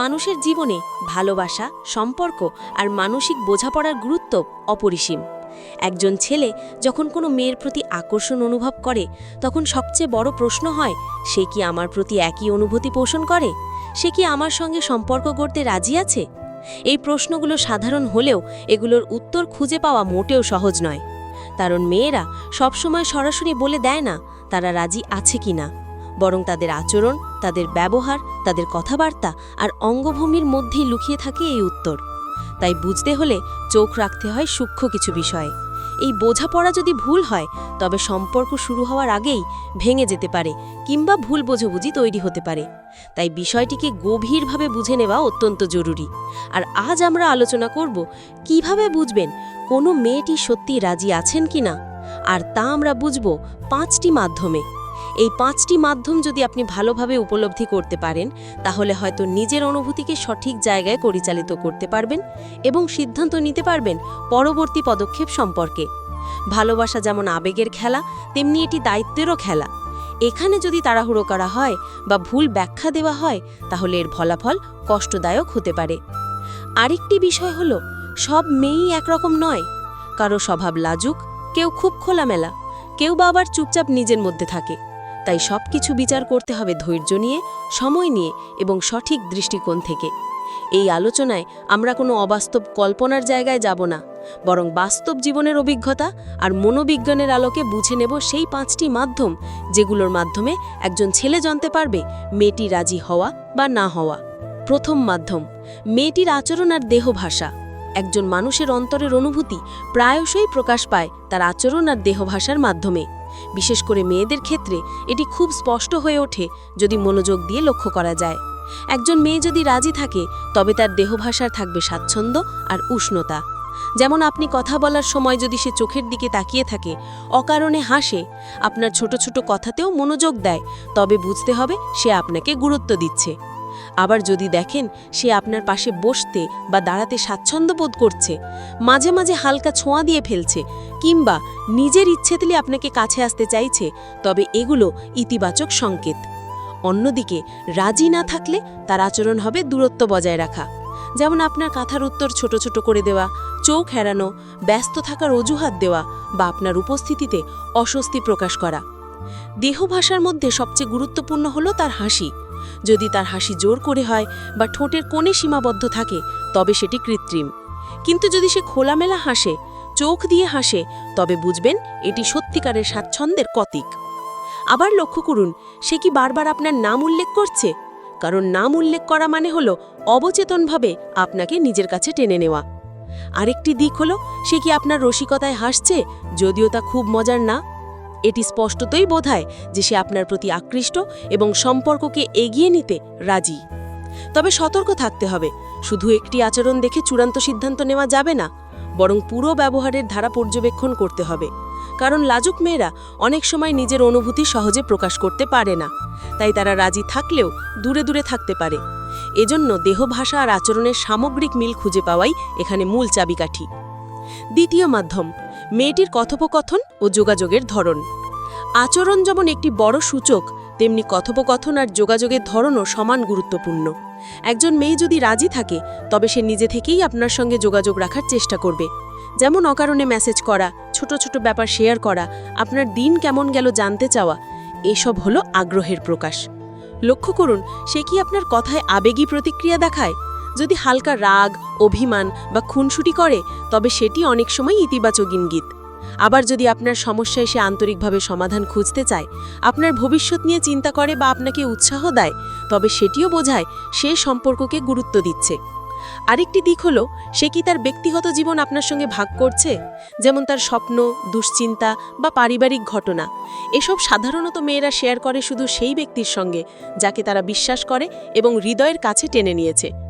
মানুষের জীবনে ভালোবাসা, সম্পর্ক আর মানসিক বোঝাপড়ার গুরুত্ব অপরিসীম। একজন ছেলে যখন কোনো মেয়ের প্রতি আকর্ষণ অনুভব করে, তখন সবচেয়ে বড় প্রশ্ন হয়, সে কি আমার প্রতি একই অনুভূতি পোষণ করে? সে কি আমার সঙ্গে সম্পর্ক করতে রাজি আছে? এই প্রশ্নগুলো সাধারণ হলেও এগুলোর উত্তর খুঁজে পাওয়া মোটেও সহজ নয়। কারণ মেয়েরা সবসময় সরাসরি বলে দেয় না, তারা রাজি আছে কি না বরং তাদের আচরণ, তাদের ব্যবহার, তাদের কথাবার্তা আর অঙ্গভূমির মধ্যেই লুকিয়ে থাকে এই উত্তর। তাই বুঝতে হলে চোখ রাখতে হয় সূক্ষ্ম কিছু বিষয়ে। এই বোঝাপড়া যদি ভুল হয়, তবে সম্পর্ক শুরু হওয়ার আগেই ভেঙে যেতে পারে কিংবা ভুল বোঝাবুঝি তৈরি হতে পারে। তাই বিষয়টিকে গভীরভাবে বুঝে নেওয়া অত্যন্ত জরুরি। আর আজ আমরা আলোচনা করব কীভাবে বুঝবেন কোনো মেয়েটি সত্যি রাজি আছেন কিনা? আর তা আমরা বুঝব পাঁচটি মাধ্যমে। এই পাঁচটি মাধ্যম যদি আপনি ভালোভাবে উপলব্ধি করতে পারেন, তাহলে হয়তো নিজের অনুভূতিকে সঠিক জায়গায় পরিচালিত করতে পারবেন এবং সিদ্ধান্ত নিতে পারবেন পরবর্তী পদক্ষেপ সম্পর্কে। ভালোবাসা যেমন আবেগের খেলা, তেমনি এটি দায়িত্বেরও খেলা। এখানে যদি তাড়াহুড়ো করা হয় বা ভুল ব্যাখ্যা দেওয়া হয়, তাহলে এর ফলাফল কষ্টদায়ক হতে পারে। আরেকটি বিষয় হলো, সব মেয়েই একরকম নয়। কারও স্বভাব লাজুক, কেউ খুব খোলামেলা। কেউ বা আবার চুপচাপ নিজের মধ্যে থাকে। তাই সব কিছু বিচার করতে হবে ধৈর্য নিয়ে, সময় নিয়ে এবং সঠিক দৃষ্টিকোণ থেকে। এই আলোচনায় আমরা কোনো অবাস্তব কল্পনার জায়গায় যাব না, বরং বাস্তব জীবনের অভিজ্ঞতা আর মনোবিজ্ঞানের আলোকে বুঝে নেব সেই পাঁচটি মাধ্যম যেগুলোর মাধ্যমে একজন ছেলে জানতে পারবে মেয়েটি রাজি হওয়া বা না হওয়া। প্রথম মাধ্যম, মেয়েটির আচরণ আর দেহ ভাষা। একজন মানুষের অন্তরের অনুভূতি প্রায়শই প্রকাশ পায় তার আচরণ আর দেহভাষার মাধ্যমে। বিশেষ করে মেয়েদের ক্ষেত্রে এটি খুব স্পষ্ট হয়ে ওঠে যদি মনোযোগ দিয়ে লক্ষ্য করা যায়। একজন মেয়ে যদি রাজি থাকে, তবে তার দেহভাষার থাকবে স্বাচ্ছন্দ্য আর উষ্ণতা। যেমন আপনি কথা বলার সময় যদি সে চোখের দিকে তাকিয়ে থাকে, অকারণে হাসে, আপনার ছোট ছোট কথাতেও মনোযোগ দেয়, তবে বুঝতে হবে সে আপনাকে গুরুত্ব দিচ্ছে। আবার যদি দেখেন সে আপনার পাশে বসতে বা দাঁড়াতে স্বাচ্ছন্দ্য বোধ করছে, মাঝে মাঝে হালকা ছোঁয়া দিয়ে ফেলছে, কিংবা নিজের ইচ্ছে দিলে আপনাকে কাছে আসতে চাইছে, তবে এগুলো ইতিবাচক সংকেত। অন্যদিকে, রাজি না থাকলে তার আচরণ হবে দূরত্ব বজায় রাখা। যেমন আপনার কথার উত্তর ছোট ছোট করে দেওয়া, চোখ হেরানো, ব্যস্ত থাকার অজুহাত দেওয়া, বা আপনার উপস্থিতিতে অস্বস্তি প্রকাশ করা। দেহ ভাষার মধ্যে সবচেয়ে গুরুত্বপূর্ণ হলো তার হাসি। যদি তার হাসি জোর করে হয় বা ঠোঁটের কোণে সীমাবদ্ধ থাকে, তবে সেটি কৃত্রিম। কিন্তু যদি সে খোলামেলা হাসে, চোখ দিয়ে হাসে, তবে বুঝবেন এটি সত্যিকারের স্বাচ্ছন্দ্যের কতিক। আবার লক্ষ্য করুন, সে কি বারবার আপনার নাম উল্লেখ করছে? কারণ নাম উল্লেখ করা মানে হল অবচেতনভাবে আপনাকে নিজের কাছে টেনে নেওয়া। আরেকটি দিক হলো, সে কি আপনার রসিকতায় হাসছে, যদিও তা খুব মজার না? এটি স্পষ্টতই বোধায় যে সে আপনার প্রতি আকৃষ্ট এবং সম্পর্ককে এগিয়ে নিতে রাজি। তবে সতর্ক থাকতে হবে। শুধু একটি আচরণ দেখে চূড়ান্ত সিদ্ধান্ত নেওয়া যাবে না, বরং পুরো ব্যবহারের ধারা পর্যবেক্ষণ করতে হবে। কারণ লাজুক মেয়েরা অনেক সময় নিজের অনুভূতি সহজে প্রকাশ করতে পারে না, তাই তারা রাজি থাকলেও দূরে দূরে থাকতে পারে। এজন্য দেহভাষা আর আচরণের সামগ্রিক মিল খুঁজে পাওয়াই এখানে মূল চাবিকাঠি। দ্বিতীয় মাধ্যম মেয়েটির কথোপকথন ও যোগাযোগের ধরন। আচরণ যেমন একটি বড় সূচক, তেমনি কথোপকথন আর যোগাযোগের ধরনও সমান গুরুত্বপূর্ণ। একজন মেয়ে যদি রাজি থাকে, তবে সে নিজে থেকেই আপনার সঙ্গে যোগাযোগ রাখার চেষ্টা করবে। যেমন অকারণে মেসেজ করা, ছোট ছোট ব্যাপার শেয়ার করা, আপনার দিন কেমন গেল জানতে চাওয়া, এসব হলো আগ্রহের প্রকাশ। লক্ষ্য করুন, সে কি আপনার কথায় আবেগী প্রতিক্রিয়া দেখায়? যদি হালকা রাগ, অভিমান বা খুনসুটি করে, তবে সেটি অনেক সময় ইতিবাচক ইঙ্গিত। আবার যদি আপনার সমস্যায় সে আন্তরিকভাবে সমাধান খুঁজতে চায়, আপনার ভবিষ্যৎ নিয়ে চিন্তা করে বা আপনাকে উৎসাহ দেয়, তবে সেটিও বোঝায় সে সম্পর্ককে গুরুত্ব দিচ্ছে। আরেকটি দিক হলো, সে কি তার ব্যক্তিগত জীবন আপনার সঙ্গে ভাগ করছে? যেমন তার স্বপ্ন, দুশ্চিন্তা বা পারিবারিক ঘটনা। এসব সাধারণত মেয়েরা শেয়ার করে শুধু সেই ব্যক্তির সঙ্গে, যাকে তারা বিশ্বাস করে এবং হৃদয়ের কাছে টেনে নিয়েছে।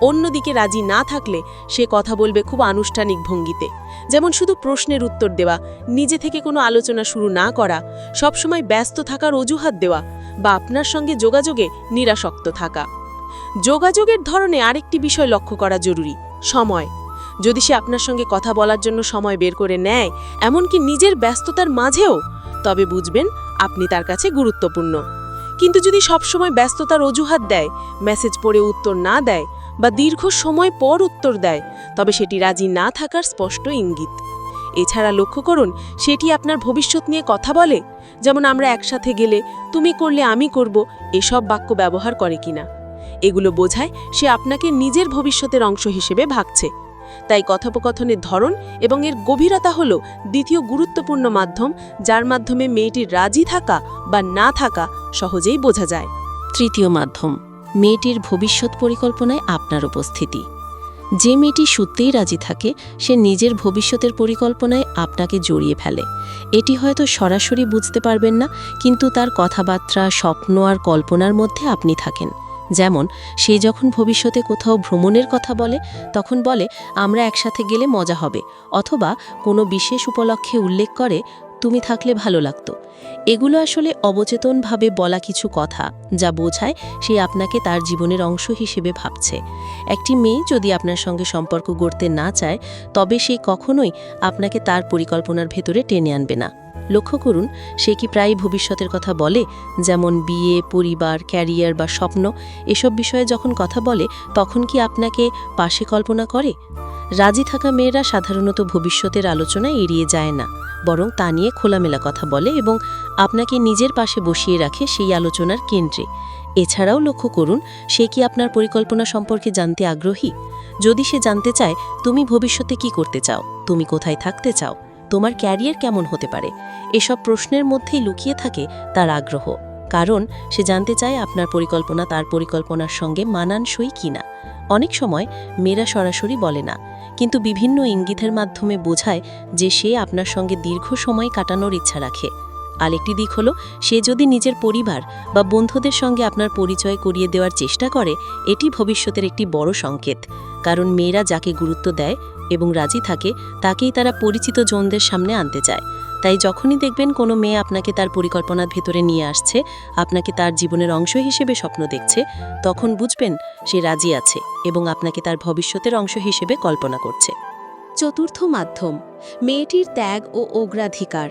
অন্যদিকে রাজি না থাকলে সে কথা বলবে খুব আনুষ্ঠানিক ভঙ্গিতে। যেমন শুধু প্রশ্নের উত্তর দেওয়া, নিজে থেকে কোনো আলোচনা শুরু না করা, সবসময় ব্যস্ত থাকার অজুহাত দেওয়া বা আপনার সঙ্গে যোগাযোগে নিরাসক্ত থাকা। যোগাযোগের ধরনে আরেকটি বিষয় লক্ষ্য করা জরুরি, সময়। যদি সে আপনার সঙ্গে কথা বলার জন্য সময় বের করে নেয়, এমনকি নিজের ব্যস্ততার মাঝেও, তবে বুঝবেন আপনি তার কাছে গুরুত্বপূর্ণ। কিন্তু যদি সবসময় ব্যস্ততার অজুহাত দেয়, মেসেজ পড়ে উত্তর না দেয় বা দীর্ঘ সময় পর উত্তর দেয়, তবে সেটি রাজি না থাকার স্পষ্ট ইঙ্গিত। এছাড়া লক্ষ্য করুন, সেটি আপনার ভবিষ্যৎ নিয়ে কথা বলে, যেমন আমরা একসাথে গেলে, তুমি করলে আমি করব, এসব বাক্য ব্যবহার করে কিনা। এগুলো বোঝায় সে আপনাকে নিজের ভবিষ্যতের অংশ হিসেবে ভাবছে। তাই কথোপকথনের ধরন এবং এর গভীরতা হল দ্বিতীয় গুরুত্বপূর্ণ মাধ্যম, যার মাধ্যমে মেয়েটির রাজি থাকা বা না থাকা সহজেই বোঝা যায়। তৃতীয় মাধ্যম। মেয়েটির ভবিষ্যৎ পরিকল্পনায় আপনার উপস্থিতি। যে মেয়েটি সত্যিই রাজি থাকে, সে নিজের ভবিষ্যতের পরিকল্পনায় আপনাকে জড়িয়ে ফেলে। এটি হয়তো সরাসরি বুঝতে পারবেন না, কিন্তু তার কথাবার্তা, স্বপ্ন আর কল্পনার মধ্যে আপনি থাকেন। যেমন, সে যখন ভবিষ্যতে কোথাও ভ্রমণের কথা বলে, তখন বলে, আমরা একসাথে গেলে মজা হবে। অথবা, কোনো বিশেষ উপলক্ষে উল্লেখ করে তুমি থাকলে ভালো লাগতো। এগুলো আসলে অবচেতনভাবে বলা কিছু কথা যা বোঝায় সে আপনাকে তার জীবনের অংশ হিসেবে ভাবছে। একটি মেয়ে যদি আপনার সঙ্গে সম্পর্ক গড়তে না চায়, তবে সে কখনোই আপনাকে তার পরিকল্পনার ভেতরে টেনে আনবে না। লক্ষ্য করুন, সে কি প্রায় ভবিষ্যতের কথা বলে? যেমন বিয়ে, পরিবার, ক্যারিয়ার বা স্বপ্ন, এসব বিষয়ে যখন কথা বলে, তখন কি আপনাকে পাশে কল্পনা করে? রাজি থাকা মেয়েরা সাধারণত ভবিষ্যতের আলোচনা এড়িয়ে যায় না, বরং তা নিয়ে খোলামেলা কথা বলে এবং আপনাকে নিজের পাশে বসিয়ে রাখে সেই আলোচনার কেন্দ্রে। এছাড়াও লক্ষ্য করুন, সে কি আপনার পরিকল্পনা সম্পর্কে জানতে আগ্রহী? যদি সে জানতে চায়, তুমি ভবিষ্যতে কি করতে চাও? তুমি কোথায় থাকতে চাও? তোমার ক্যারিয়ার কেমন হতে পারে? এসব প্রশ্নের মধ্যেই লুকিয়ে থাকে তার আগ্রহ। কারণ, সে জানতে চায় আপনার পরিকল্পনা তার পরিকল্পনার সঙ্গে মানানসই কিনা। অনেক সময় মেয়েরা সরাসরি বলে না, কিন্তু বিভিন্ন ইঙ্গিতের মাধ্যমে বোঝায় যে সে আপনার সঙ্গে দীর্ঘ সময় কাটানোর ইচ্ছা রাখে। আরেকটি দিক হলো, সে যদি নিজের পরিবার বা বন্ধুদের সঙ্গে আপনার পরিচয় করিয়ে দেওয়ার চেষ্টা করে, এটি ভবিষ্যতের একটি বড় সংকেত, কারণ মেয়েরা যাকে গুরুত্ব দেয় এবং রাজি থাকে, তাকেই তারা পরিচিত জনদের সামনে আনতে চায়। তাই যখনই দেখবেন কোনো মেয়ে আপনাকে তার পরিকল্পনার ভেতরে নিয়ে আসছে, আপনাকে তার জীবনের অংশ হিসেবে স্বপ্ন দেখছে, তখন বুঝবেন সে রাজি আছে এবং আপনাকে তার ভবিষ্যতের অংশ হিসেবে কল্পনা করছে। চতুর্থ মাধ্যম, মেয়েটির ত্যাগ ও অগ্রাধিকার।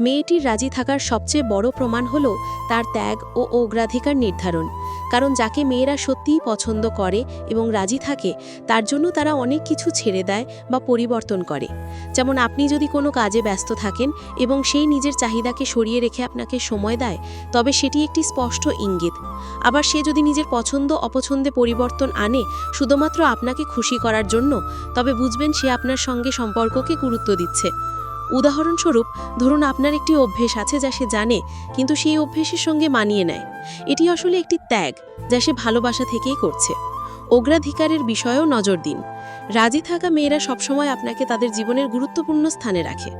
মেয়েটির রাজি থাকার সবচেয়ে বড় প্রমাণ হল তার ত্যাগ ও অগ্রাধিকার নির্ধারণ। কারণ যাকে মেয়েরা সত্যিই পছন্দ করে এবং রাজি থাকে, তার জন্য তারা অনেক কিছু ছেড়ে দেয় বা পরিবর্তন করে। যেমন আপনি যদি কোনো কাজে ব্যস্ত থাকেন এবং সেই নিজের চাহিদাকে সরিয়ে রেখে আপনাকে সময় দেয়, তবে সেটি একটি স্পষ্ট ইঙ্গিত। আবার সে যদি নিজের পছন্দ অপছন্দে পরিবর্তন আনে, শুধুমাত্র আপনাকে খুশি করার জন্য, তবে বুঝবেন সে আপনার সঙ্গে সম্পর্ককে গুরুত্ব দিচ্ছে। উদাহরণস্বরূপ, ধরুন আপনার একটি অভ্যেস আছে যা সে জানে, কিন্তু সেই অভ্যেসের সঙ্গে মানিয়ে নেয়। এটি আসলে একটি ত্যাগ, যা সে ভালোবাসা থেকেই করছে। অগ্রাধিকারের বিষয়েও নজর দিন। রাজি থাকা মেয়েরা সবসময় আপনাকে তাদের জীবনের গুরুত্বপূর্ণ স্থানে রাখে।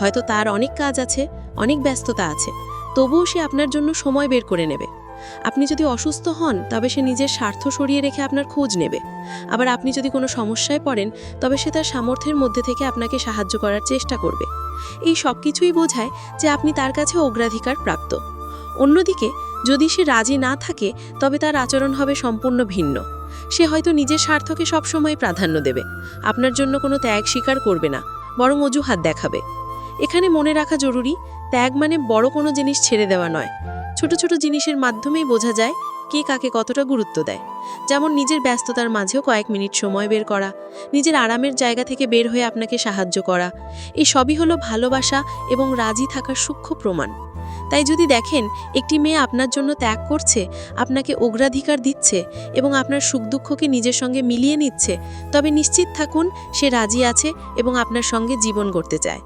হয়তো তার অনেক কাজ আছে, অনেক ব্যস্ততা আছে, তবুও সে আপনার জন্য সময় বের করে নেবে। আপনি যদি অসুস্থ হন, তবে সে নিজের স্বার্থ সরিয়ে রেখে আপনার খোঁজ নেবে। আবার আপনি যদি কোনো সমস্যায় পড়েন, তবে সে তার সামর্থ্যের মধ্যে থেকে আপনাকে সাহায্য করার চেষ্টা করবে। এই সব কিছুই বোঝায় যে আপনি তার কাছে অগ্রাধিকার প্রাপ্ত। অন্যদিকে, যদি সে রাজি না থাকে, তবে তার আচরণ হবে সম্পূর্ণ ভিন্ন। সে হয়তো নিজের স্বার্থকে সবসময় প্রাধান্য দেবে। আপনার জন্য কোনো ত্যাগ স্বীকার করবে না, বরং অজুহাত দেখাবে। এখানে মনে রাখা জরুরি, ত্যাগ মানে বড় কোনো জিনিস ছেড়ে দেওয়া নয়। ছোট ছোট জিনিসের মাধ্যমেই বোঝা যায় কে কাকে কতটা গুরুত্ব দেয়। যেমন নিজের ব্যস্ততার মাঝেও কয়েক মিনিট সময় বের করা, নিজের আরামের জায়গা থেকে বের হয়ে আপনাকে সাহায্য করা, এই সবই হলো ভালোবাসা এবং রাজি থাকার সূক্ষ্ম প্রমাণ। তাই যদি দেখেন একটি মেয়ে আপনার জন্য ত্যাগ করছে, আপনাকে অগ্রাধিকার দিচ্ছে এবং আপনার সুখ দুঃখকে নিজের সঙ্গে মিলিয়ে নিচ্ছে, তবে নিশ্চিত থাকুন সে রাজি আছে এবং আপনার সঙ্গে জীবন গড়তে চায়।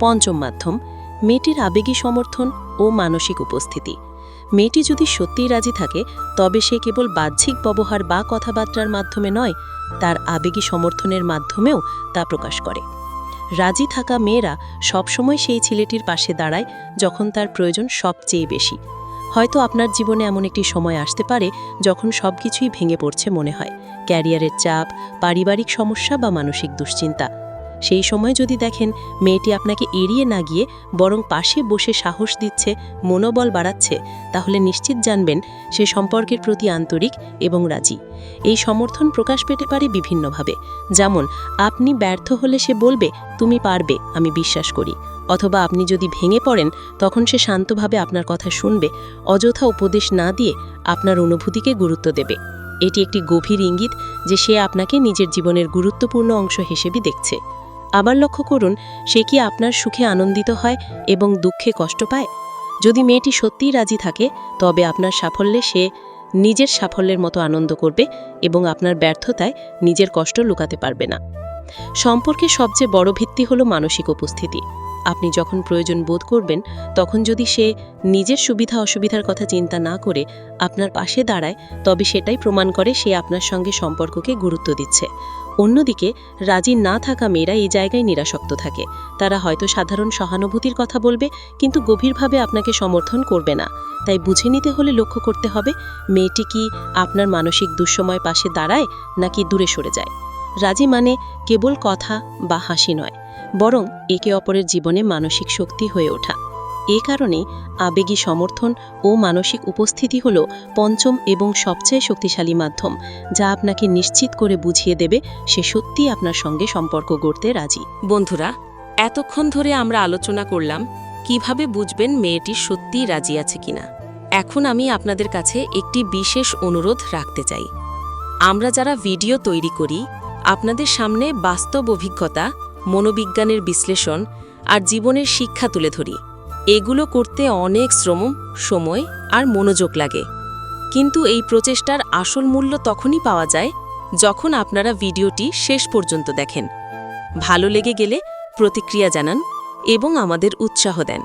পঞ্চম মাধ্যম মেয়েটির আবেগী সমর্থন ও মানসিক উপস্থিতি। মেয়েটি যদি সত্যিই রাজি থাকে, তবে সে কেবল বাহ্যিক ব্যবহার বা কথাবার্তার মাধ্যমে নয়, তার আবেগী সমর্থনের মাধ্যমেও তা প্রকাশ করে। রাজি থাকা মেয়েরা সবসময় সেই ছেলেটির পাশে দাঁড়ায় যখন তার প্রয়োজন সবচেয়ে বেশি। হয়তো আপনার জীবনে এমন একটি সময় আসতে পারে যখন সব কিছুই ভেঙে পড়ছে মনে হয়। ক্যারিয়ারের চাপ, পারিবারিক সমস্যা বা মানসিক দুশ্চিন্তা। সেই সময় যদি দেখেন মেয়েটি আপনাকে এড়িয়ে না গিয়ে বরং পাশে বসে সাহস দিচ্ছে, মনোবল বাড়াচ্ছে, তাহলে নিশ্চিত জানবেন সে সম্পর্কের প্রতি আন্তরিক এবং রাজি। এই সমর্থন প্রকাশ পেতে পারে বিভিন্নভাবে। যেমন, আপনি ব্যর্থ হলে সে বলবে, তুমি পারবে, আমি বিশ্বাস করি। অথবা আপনি যদি ভেঙে পড়েন, তখন সে শান্তভাবে আপনার কথা শুনবে, অযথা উপদেশ না দিয়ে আপনার অনুভূতিকে গুরুত্ব দেবে। এটি একটি গভীর ইঙ্গিত যে সে আপনাকে নিজের জীবনের গুরুত্বপূর্ণ অংশ হিসেবে দেখছে। আবার লক্ষ্য করুন, সে কি আপনার সুখে আনন্দিত হয় এবং দুঃখে কষ্ট পায়? যদি মেয়েটি সত্যিই রাজি থাকে, তবে আপনার সাফল্যে সে নিজের সাফল্যের মতো আনন্দ করবে এবং আপনার ব্যর্থতায় নিজের কষ্ট লুকাতে পারবে না। সম্পর্কে সবচেয়ে বড় ভিত্তি হলো মানসিক উপস্থিতি। আপনি যখন প্রয়োজন বোধ করবেন, তখন যদি সে নিজের সুবিধা অসুবিধার কথা চিন্তা না করে আপনার পাশে দাঁড়ায়, তবে সেটাই প্রমাণ করে সে আপনার সঙ্গে সম্পর্ককে গুরুত্ব দিচ্ছে। অন্যদিকে, রাজি না থাকা মেয়েরা এই জায়গায় নিরাসক্ত থাকে। তারা হয়তো সাধারণ সহানুভূতির কথা বলবে, কিন্তু গভীরভাবে আপনাকে সমর্থন করবে না। তাই বুঝে নিতে হলে লক্ষ্য করতে হবে, মেয়েটি কি আপনার মানসিক দুঃসময় পাশে দাঁড়ায়, নাকি দূরে সরে যায়? রাজি মানে কেবল কথা বা হাসি নয়, বরং একে অপরের জীবনে মানসিক শক্তি হয়ে ওঠা। এ কারণে আবেগী সমর্থন ও মানসিক উপস্থিতি হল পঞ্চম এবং সবচেয়ে শক্তিশালী মাধ্যম, যা আপনাকে নিশ্চিত করে বুঝিয়ে দেবে সে সত্যিই আপনার সঙ্গে সম্পর্ক গড়তে রাজি। বন্ধুরা, এতক্ষণ ধরে আমরা আলোচনা করলাম কীভাবে বুঝবেন মেয়েটি সত্যিই রাজি আছে কিনা। এখন আমি আপনাদের কাছে একটি বিশেষ অনুরোধ রাখতে চাই। আমরা যারা ভিডিও তৈরি করি, আপনাদের সামনে বাস্তব অভিজ্ঞতা, মনোবিজ্ঞানের বিশ্লেষণ আর জীবনের শিক্ষা তুলে ধরি। এগুলো করতে অনেক শ্রম, সময় আর মনোযোগ লাগে। কিন্তু এই প্রচেষ্টার আসল মূল্য তখনই পাওয়া যায় যখন আপনারা ভিডিওটি শেষ পর্যন্ত দেখেন। ভালো লেগে গেলে প্রতিক্রিয়া জানান এবং আমাদের উৎসাহ দেন।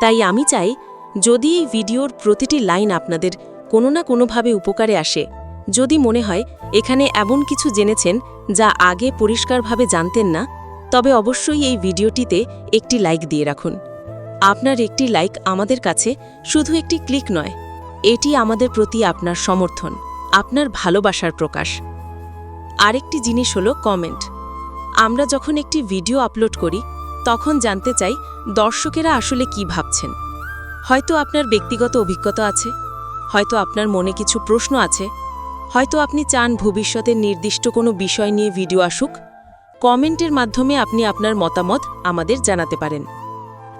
তাই আমি চাই, যদি এই ভিডিওর প্রতিটি লাইন আপনাদের কোনো না কোনোভাবে উপকারে আসে, যদি মনে হয় এখানে এমন কিছু জেনেছেন যা আগে পরিষ্কারভাবে জানতেন না, তবে অবশ্যই এই ভিডিওটিতে একটি লাইক দিয়ে রাখুন। আপনার একটি লাইক আমাদের কাছে শুধু একটি ক্লিক নয়, এটি আমাদের প্রতি আপনার সমর্থন, আপনার ভালোবাসার প্রকাশ। আরেকটি জিনিস হলো কমেন্ট আমরা যখন একটি ভিডিও আপলোড করি, তখন জানতে চাই দর্শকেরা আসলে কি ভাবছেন। হয়তো আপনার ব্যক্তিগত অভিজ্ঞতা আছে, হয়তো আপনার মনে কিছু প্রশ্ন আছে, হয়তো আপনি চান ভবিষ্যতে নির্দিষ্ট কোনো বিষয় নিয়ে ভিডিও আসুক। কমেন্টের মাধ্যমে আপনি আপনার মতামত আমাদের জানাতে পারেন।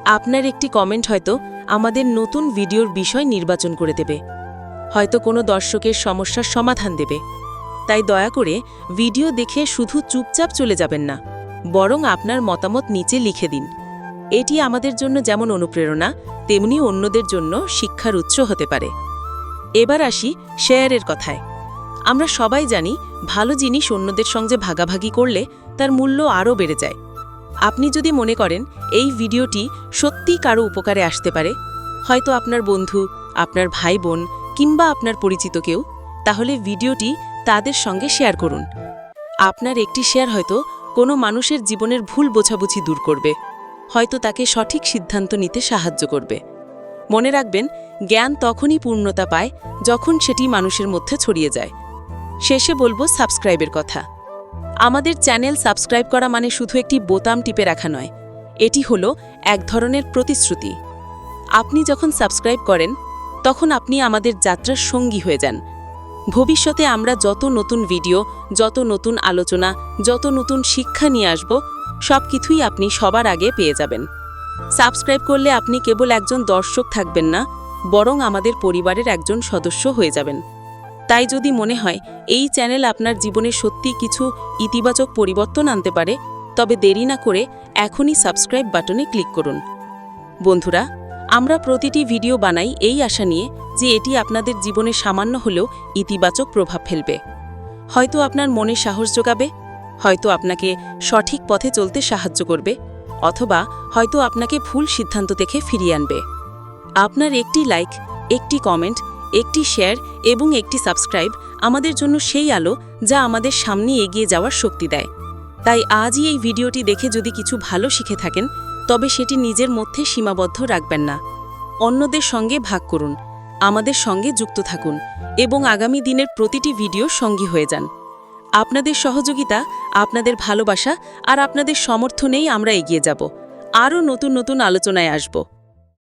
আপনার একটি কমেন্ট হয়তো আমাদের নতুন ভিডিওর বিষয় নির্বাচন করে দেবে। হয়তো কোনো দর্শকের সমস্যার সমাধান দেবে। তাই দয়া করে ভিডিও দেখে শুধু চুপচাপ চলে যাবেন না, বরং আপনার মতামত নিচে লিখে দিন। এটি আমাদের জন্য যেমন অনুপ্রেরণা, তেমনি অন্যদের জন্য শিক্ষার উৎস হতে পারে। এবার আসি শেয়ারের কথায়। আমরা সবাই জানি ভালো জিনিস অন্যদের সঙ্গে ভাগাভাগি করলে তার মূল্য আরও বেড়ে যায়। আপনি যদি মনে করেন এই ভিডিওটি সত্যি কারও উপকারে আসতে পারে, হয়তো আপনার বন্ধু, আপনার ভাই বোন কিংবা আপনার পরিচিত কেউ, তাহলে ভিডিওটি তাদের সঙ্গে শেয়ার করুন। আপনার একটি শেয়ার হয়তো কোনো মানুষের জীবনের ভুল বোঝাবুঝি দূর করবে, হয়তো তাকে সঠিক সিদ্ধান্ত নিতে সাহায্য করবে। মনে রাখবেন, জ্ঞান তখনই পূর্ণতা পায় যখন সেটি মানুষের মধ্যে ছড়িয়ে যায়। শেষে বলব সাবস্ক্রাইবের কথা। আমাদের চ্যানেল সাবস্ক্রাইব করা মানে শুধু একটি বোতাম টিপে রাখা নয়, এটি হলো এক ধরনের প্রতিশ্রুতি। আপনি যখন সাবস্ক্রাইব করেন, তখন আপনি আমাদের যাত্রার সঙ্গী হয়ে যান। ভবিষ্যতে আমরা যত নতুন ভিডিও, যত নতুন আলোচনা, যত নতুন শিক্ষা নিয়ে আসব সব কিছুই আপনি সবার আগে পেয়ে যাবেন। সাবস্ক্রাইব করলে আপনি কেবল একজন দর্শক থাকবেন না, বরং আমাদের পরিবারের একজন সদস্য হয়ে যাবেন। তাই যদি মনে হয় এই চ্যানেল আপনার জীবনে সত্যি কিছু ইতিবাচক পরিবর্তন আনতে পারে, তবে দেরি না করে এখনই সাবস্ক্রাইব বাটনে ক্লিক করুন। বন্ধুরা, আমরা প্রতিটি ভিডিও বানাই এই আশা নিয়ে যে এটি আপনাদের জীবনে সামান্য হলেও ইতিবাচক প্রভাব ফেলবে। হয়তো আপনার মনে সাহস যোগাবে, হয়তো আপনাকে সঠিক পথে চলতে সাহায্য করবে, অথবা হয়তো আপনাকে ভুল সিদ্ধান্ত থেকে ফিরিয়ে আনবে। আপনার একটি লাইক, একটি কমেন্ট একটি শেয়ার এবং একটি সাবস্ক্রাইব আমাদের জন্য সেই আলো যা আমাদের সামনে এগিয়ে যাওয়ার শক্তি দেয়। তাই আজই এই ভিডিওটি দেখে যদি কিছু ভালো শিখে থাকেন, তবে সেটি নিজের মধ্যে সীমাবদ্ধ রাখবেন না। অন্যদের সঙ্গে ভাগ করুন, আমাদের সঙ্গে যুক্ত থাকুন এবং আগামী দিনের প্রতিটি ভিডিও সঙ্গী হয়ে যান। আপনাদের সহযোগিতা, আপনাদের ভালোবাসা আর আপনাদের সমর্থনেই আমরা এগিয়ে যাব। আরও নতুন নতুন আলোচনায় আসব।